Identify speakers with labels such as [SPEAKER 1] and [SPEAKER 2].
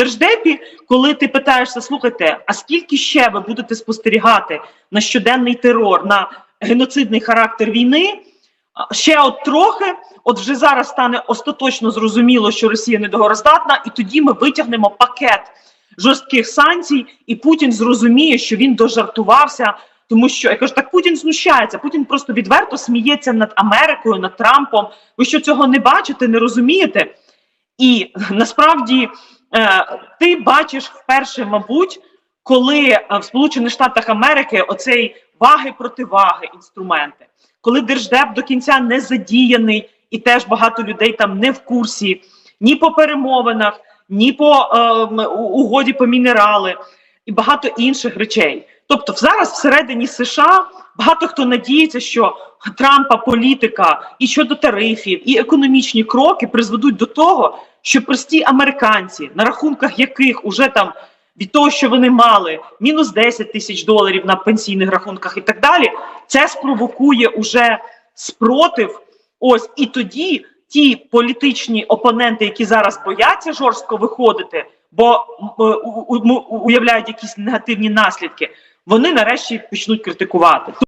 [SPEAKER 1] держдепі, коли ти питаєшся, слухайте, а скільки ще ви будете спостерігати на щоденний терор, на геноцидний характер війни? Ще от трохи, от вже зараз стане остаточно зрозуміло, що Росія недогороздатна, і тоді ми витягнемо пакет жорстких санкцій, і Путін зрозуміє, що він дожартувався. Тому що я кажу, так Путін знущається. Путін просто відверто сміється над Америкою, над Трампом. Ви що цього не бачите, не розумієте? І насправді ти бачиш вперше, мабуть, коли е, в Сполучених Штатах Америки оцей ваги противаги інструменти, коли держдеп до кінця не задіяний, і теж багато людей там не в курсі, ні по перемовинах, ні по е, угоді по мінерали і багато інших речей. Тобто, зараз всередині США багато хто надіється, що Трампа політика і щодо тарифів, і економічні кроки призведуть до того, що прості американці, на рахунках яких уже там від того, що вони мали мінус 10 тисяч доларів на пенсійних рахунках і так далі, це спровокує уже спротив. Ось і тоді ті політичні опоненти, які зараз бояться жорстко виходити, бо е, уявляють якісь негативні наслідки, вони нарешті почнуть критикувати.